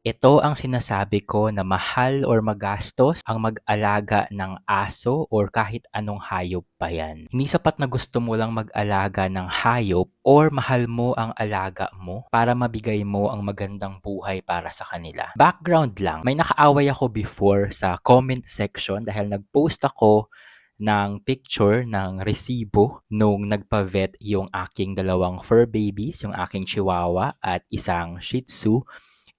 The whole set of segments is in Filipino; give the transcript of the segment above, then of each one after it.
Ito ang sinasabi ko na mahal or magastos ang mag-alaga ng aso or kahit anong hayop pa yan. Hindi sapat na gusto mo lang mag-alaga ng hayop or mahal mo ang alaga mo para mabigay mo ang magandang buhay para sa kanila. Background lang, may nakaaway ako before sa comment section dahil nag-post ako ng picture ng resibo nung nagpa-vet yung aking dalawang fur babies, yung aking chihuahua at isang shih tzu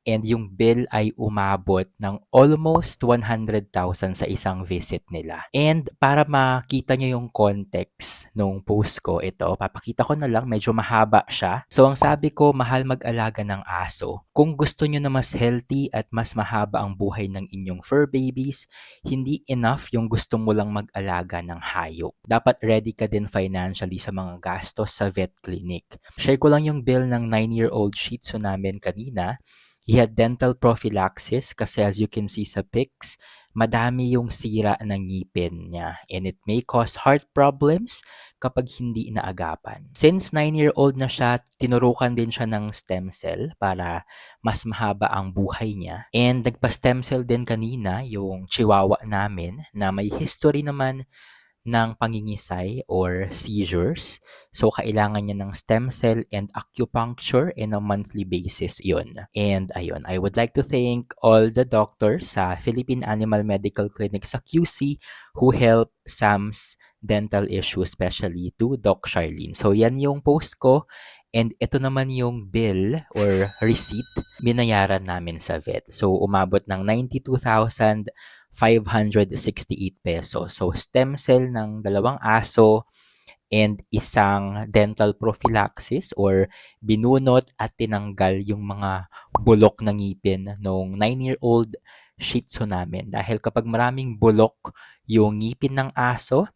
and yung bill ay umabot ng almost 100,000 sa isang visit nila. And para makita nyo yung context nung post ko ito, papakita ko na lang, medyo mahaba siya. So ang sabi ko, mahal mag-alaga ng aso. Kung gusto nyo na mas healthy at mas mahaba ang buhay ng inyong fur babies, hindi enough yung gusto mo lang mag-alaga ng hayop. Dapat ready ka din financially sa mga gastos sa vet clinic. Share ko lang yung bill ng 9-year-old Shih Tzu namin kanina He had dental prophylaxis kasi as you can see sa pics, madami yung sira ng ngipin niya and it may cause heart problems kapag hindi inaagapan. Since 9-year-old na siya, tinurukan din siya ng stem cell para mas mahaba ang buhay niya. And nagpa-stem cell din kanina yung chihuahua namin na may history naman ng pangingisay or seizures. So, kailangan niya ng stem cell and acupuncture in a monthly basis yun. And ayun, I would like to thank all the doctors sa Philippine Animal Medical Clinic sa QC who helped Sam's dental issue, especially to Doc Charlene. So, yan yung post ko. And ito naman yung bill or receipt binayaran namin sa vet. So, umabot ng 92,000 568 pesos. So, stem cell ng dalawang aso and isang dental prophylaxis or binunot at tinanggal yung mga bulok ng ngipin nung 9-year-old Shih Tzu namin. Dahil kapag maraming bulok yung ngipin ng aso,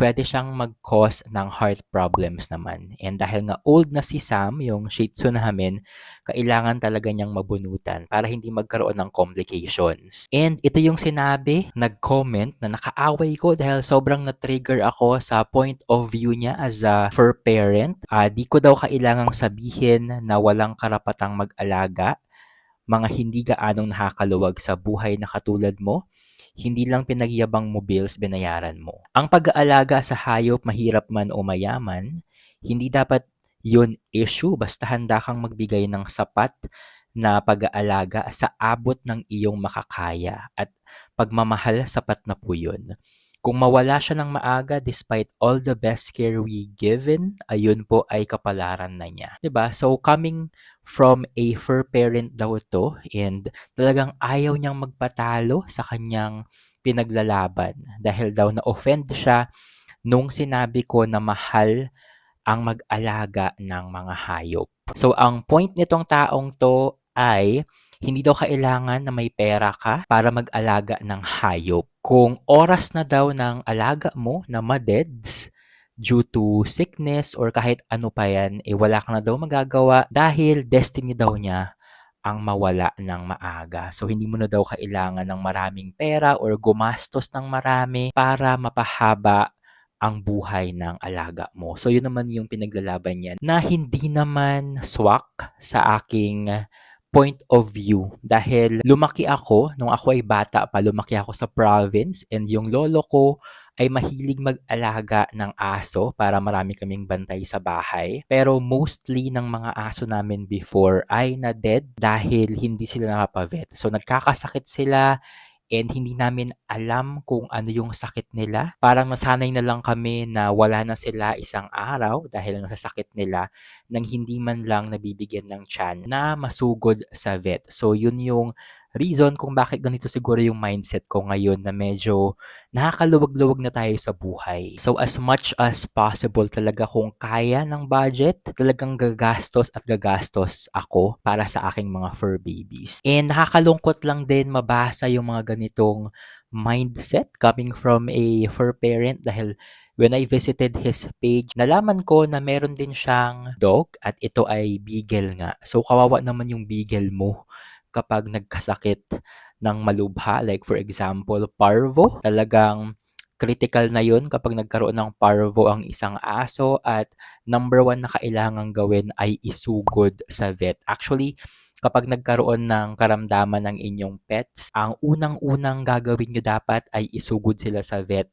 pwede siyang mag-cause ng heart problems naman. And dahil nga old na si Sam, yung Shih Tzu namin, kailangan talaga niyang mabunutan para hindi magkaroon ng complications. And ito yung sinabi, nag-comment na nakaaway ko dahil sobrang na-trigger ako sa point of view niya as a fur parent. Uh, di ko daw kailangang sabihin na walang karapatang mag-alaga mga hindi gaanong nakakaluwag sa buhay na katulad mo hindi lang pinagyabang mo bills binayaran mo. Ang pag-aalaga sa hayop mahirap man o mayaman, hindi dapat yun issue basta handa kang magbigay ng sapat na pag-aalaga sa abot ng iyong makakaya at pagmamahal sapat na po yun. Kung mawala siya ng maaga despite all the best care we given, ayun po ay kapalaran na niya. ba? So coming from a fur parent daw to and talagang ayaw niyang magpatalo sa kanyang pinaglalaban dahil daw na-offend siya nung sinabi ko na mahal ang mag-alaga ng mga hayop. So ang point nitong taong to ay hindi daw kailangan na may pera ka para mag-alaga ng hayop. Kung oras na daw ng alaga mo na madeds, due to sickness or kahit ano pa yan, eh wala ka na daw magagawa dahil destiny daw niya ang mawala ng maaga. So, hindi mo na daw kailangan ng maraming pera or gumastos ng marami para mapahaba ang buhay ng alaga mo. So, yun naman yung pinaglalaban niya na hindi naman swak sa aking point of view dahil lumaki ako nung ako ay bata pa lumaki ako sa province and yung lolo ko ay mahilig mag-alaga ng aso para marami kaming bantay sa bahay. Pero mostly ng mga aso namin before ay na dead dahil hindi sila nakapavet. So nagkakasakit sila and hindi namin alam kung ano yung sakit nila. Parang nasanay na lang kami na wala na sila isang araw dahil ang sakit nila nang hindi man lang nabibigyan ng chan na masugod sa vet. So yun yung reason kung bakit ganito siguro yung mindset ko ngayon na medyo nakakaluwag-luwag na tayo sa buhay. So as much as possible talaga kung kaya ng budget, talagang gagastos at gagastos ako para sa aking mga fur babies. And nakakalungkot lang din mabasa yung mga ganitong mindset coming from a fur parent dahil when I visited his page, nalaman ko na meron din siyang dog at ito ay beagle nga. So kawawa naman yung beagle mo kapag nagkasakit ng malubha. Like for example, parvo. Talagang critical na yun kapag nagkaroon ng parvo ang isang aso at number one na kailangan gawin ay isugod sa vet. Actually, kapag nagkaroon ng karamdaman ng inyong pets, ang unang-unang gagawin nyo dapat ay isugod sila sa vet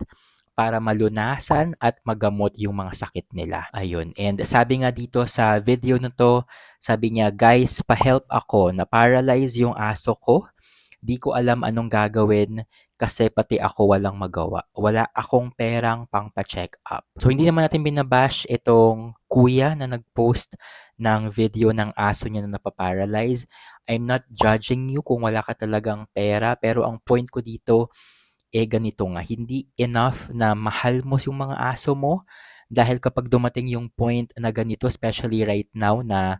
para malunasan at magamot yung mga sakit nila. Ayun. And sabi nga dito sa video na to, sabi niya, guys, pa-help ako. Na-paralyze yung aso ko. Di ko alam anong gagawin kasi pati ako walang magawa. Wala akong perang pang pa-check up. So, hindi naman natin binabash itong kuya na nag-post ng video ng aso niya na napaparalyze. I'm not judging you kung wala ka talagang pera, pero ang point ko dito, eh ganito nga, hindi enough na mahal mo yung mga aso mo dahil kapag dumating yung point na ganito, especially right now na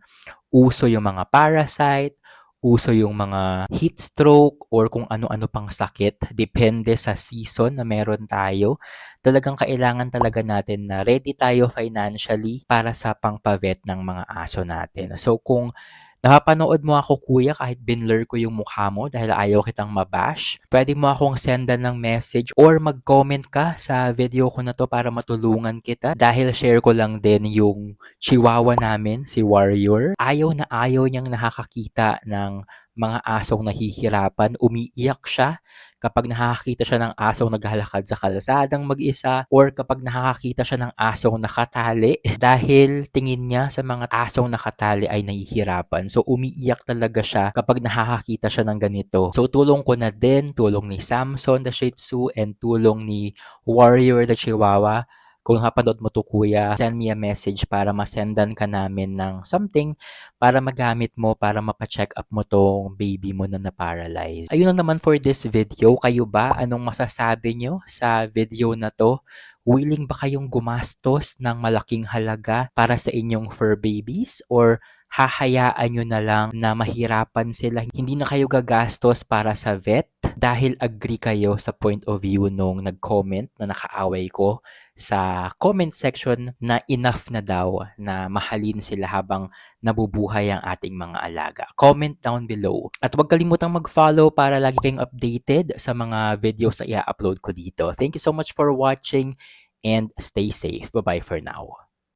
uso yung mga parasite, uso yung mga heat stroke or kung ano-ano pang sakit, depende sa season na meron tayo, talagang kailangan talaga natin na ready tayo financially para sa pangpavet ng mga aso natin. So kung Napapanood mo ako kuya kahit binlur ko yung mukha mo dahil ayaw kitang mabash. Pwede mo akong sendan ng message or mag-comment ka sa video ko na to para matulungan kita. Dahil share ko lang din yung chihuahua namin, si Warrior. Ayaw na ayaw niyang nakakakita ng mga asong nahihirapan, umiiyak siya kapag nakakakita siya ng asong naghalakad sa kalsadang mag-isa or kapag nakakakita siya ng asong nakatali dahil tingin niya sa mga asong nakatali ay nahihirapan. So umiiyak talaga siya kapag nakakakita siya ng ganito. So tulong ko na din, tulong ni Samson the Shih Tzu and tulong ni Warrior the Chihuahua kung napanood mo to kuya, send me a message para masendan ka namin ng something para magamit mo para mapacheck up mo tong baby mo na na-paralyze. Ayun lang naman for this video. Kayo ba? Anong masasabi nyo sa video na to? Willing ba kayong gumastos ng malaking halaga para sa inyong fur babies? Or hahayaan nyo na lang na mahirapan sila. Hindi na kayo gagastos para sa vet dahil agree kayo sa point of view nung nag-comment na nakaaway ko sa comment section na enough na daw na mahalin sila habang nabubuhay ang ating mga alaga. Comment down below. At huwag kalimutang mag-follow para lagi kayong updated sa mga videos na i-upload ko dito. Thank you so much for watching and stay safe. Bye-bye for now.